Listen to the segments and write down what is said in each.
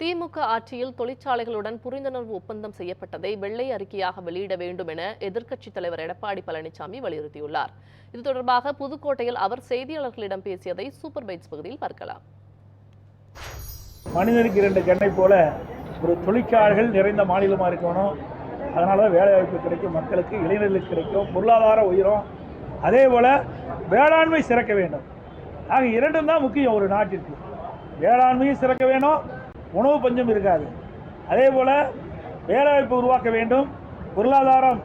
திமுக ஆட்சியில் தொழிற்சாலைகளுடன் புரிந்துணர்வு ஒப்பந்தம் செய்யப்பட்டதை வெள்ளை அறிக்கையாக வெளியிட வேண்டும் என எதிர்க்கட்சித் தலைவர் எடப்பாடி பழனிசாமி வலியுறுத்தியுள்ளார். இது தொடர்பாக புதுக்கோட்டையில் அவர் செய்தியாளர்களிடம் பேசியதை சூப்பர் பைட்ஸ் பகுதியில் பார்க்கலாம். மனிதனுக்கு இரண்டு கண்ணை போல ஒரு தொழிற்சாலைகள் நிறைந்த மாநிலமாக இருக்கணும். அதனால தான் வேலைவாய்ப்பு கிடைக்கும் மக்களுக்கு இளைஞர்களுக்கு கிடைக்கும் பொருளாதார உயரும். அதே போல் வேளாண்மை சிறக்க வேண்டும். ஆக இரண்டும் தான் முக்கியம் ஒரு நாட்டிற்கு. வேளாண்மையும் சிறக்க வேணும் உணவு பஞ்சம் இருக்காது. அதே போல் வேலைவாய்ப்பு உருவாக்க வேண்டும் பொருளாதாரம்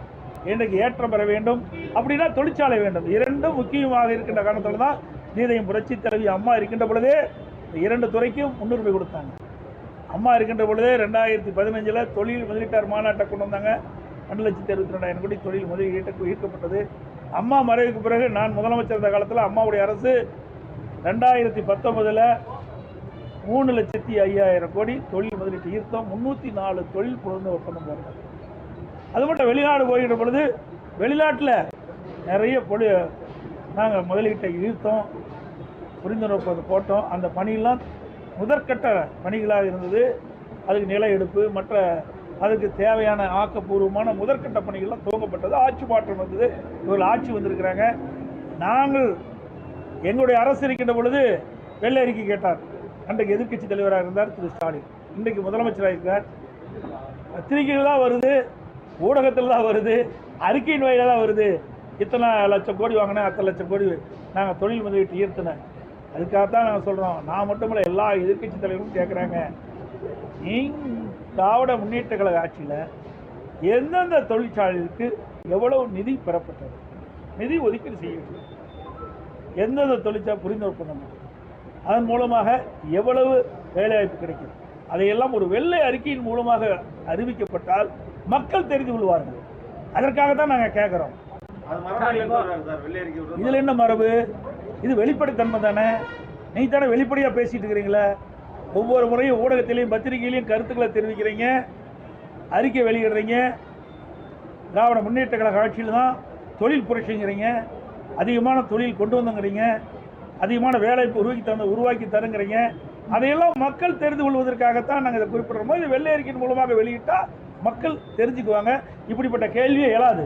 இன்றைக்கு ஏற்றம் பெற வேண்டும் அப்படின்னா தொழிற்சாலை வேண்டும். இரண்டும் முக்கியமாக இருக்கின்ற காரணத்தில் தான் நீதையும் புரட்சி தலைவி அம்மா இருக்கின்ற பொழுதே இரண்டு துறைக்கும் முன்னுரிமை கொடுத்தாங்க. அம்மா இருக்கின்ற பொழுதே ரெண்டாயிரத்தி பதினஞ்சில் தொழில் முதலீட்டார் மாநாட்டை கொண்டு வந்தாங்க. ரெண்டு லட்சத்தி அறுபத்தி ரெண்டாயிரம் கோடி தொழில் முதலீட்டு ஈர்க்கப்பட்டது. அம்மா மறைவுக்கு பிறகு நான் முதலமைச்சர் இருந்த காலத்தில் அம்மாவுடைய அரசு ரெண்டாயிரத்தி பத்தொன்பதில் மூணு லட்சத்தி ஐயாயிரம் கோடி தொழில் முதலீட்டு ஈர்த்தம். முந்நூற்றி நாலு தொழில் புலர்ந்து ஒப்பந்தம் போடுறோம் அது மட்டும் வெளிநாடு போகின்ற பொழுது வெளிநாட்டில் நிறைய பொழு நாங்கள் முதலீட்டை ஈர்த்தோம். புரிந்துணர்வு ஒப்பந்தம் போட்டோம். அந்த பணியெல்லாம் முதற்கட்ட பணிகளாக இருந்தது. அதுக்கு நில எடுப்பு மற்ற அதுக்கு தேவையான ஆக்கப்பூர்வமான முதற்கட்ட பணிகள்லாம் துவங்கப்பட்டது. ஆட்சி மாற்றம் வந்தது. இவர்கள் ஆட்சி வந்திருக்கிறாங்க. நாங்கள் எங்களுடைய அரசு இருக்கின்ற பொழுது வெள்ளை அறிக்கை கேட்டார். அன்றைக்கு எதிர்கட்சி தலைவராக இருந்தார் திரு ஸ்டாலின். இன்றைக்கு முதலமைச்சராக இருக்கிறார் பத்திரிகையில் தான் வருது ஊடகத்தில் தான் வருது அறிக்கையின் வழியில் தான் வருது. இத்தனை லட்சம் கோடி வாங்கினேன் அத்தனை லட்சம் கோடி நாங்கள் தொழில் முதலீட்டு ஈர்த்தினேன். அதுக்காகத்தான் நாங்கள் சொல்கிறோம் நான் மட்டுமல்ல எல்லா எதிர்க்கட்சி தலைவரும் கேட்குறாங்க நீ திராவிட முன்னேற்ற கழக ஆட்சியில் எந்தெந்த தொழிற்சாலைகளுக்கு எவ்வளவு நிதி பெறப்பட்டது? நிதி ஒதுக்கீடு செய்யவில்லை. எந்தெந்த தொழிற்சாலை புரிந்து ஒப்பந்தம் பண்ணணும். அதன் மூலமாக எவ்வளவு வேலைவாய்ப்பு கிடைக்கும்? அதையெல்லாம் ஒரு வெள்ளை அறிக்கையின் மூலமாக அறிவிக்கப்பட்டால் மக்கள் தெரிந்து கொள்வார்கள். அதற்காக தான் நாங்கள் கேட்குறோம்? இதில் என்ன மரபு? இது வெளிப்படைத்தன்மை தானே? நீ தானே வெளிப்படையாக பேசிட்டு இருக்கிறீங்களே? ஒவ்வொரு முறையும் ஊடகத்திலையும் பத்திரிகையிலையும் கருத்துக்களை தெரிவிக்கிறீங்க அறிக்கை வெளியிடுறீங்க. திராவிட முன்னேற்ற கழக ஆட்சியில் தான் தொழில் புரட்சிங்கிறீங்க. அதிகமான தொழில் கொண்டு வந்தங்கிறீங்க. அதிகமான வேலைவாய்ப்பு உருவாக்கி தந்த உருவாக்கி தருங்கிறீங்க. அதையெல்லாம் மக்கள் தெரிந்து கொள்வதற்காகத்தான் நாங்கள் இதை குறிப்பிடுறோம். இது வெள்ளை அறிக்கையின் மூலமாக வெளியிட்டால் மக்கள் தெரிஞ்சுக்குவாங்க. இப்படிப்பட்ட கேள்வியே எழாது.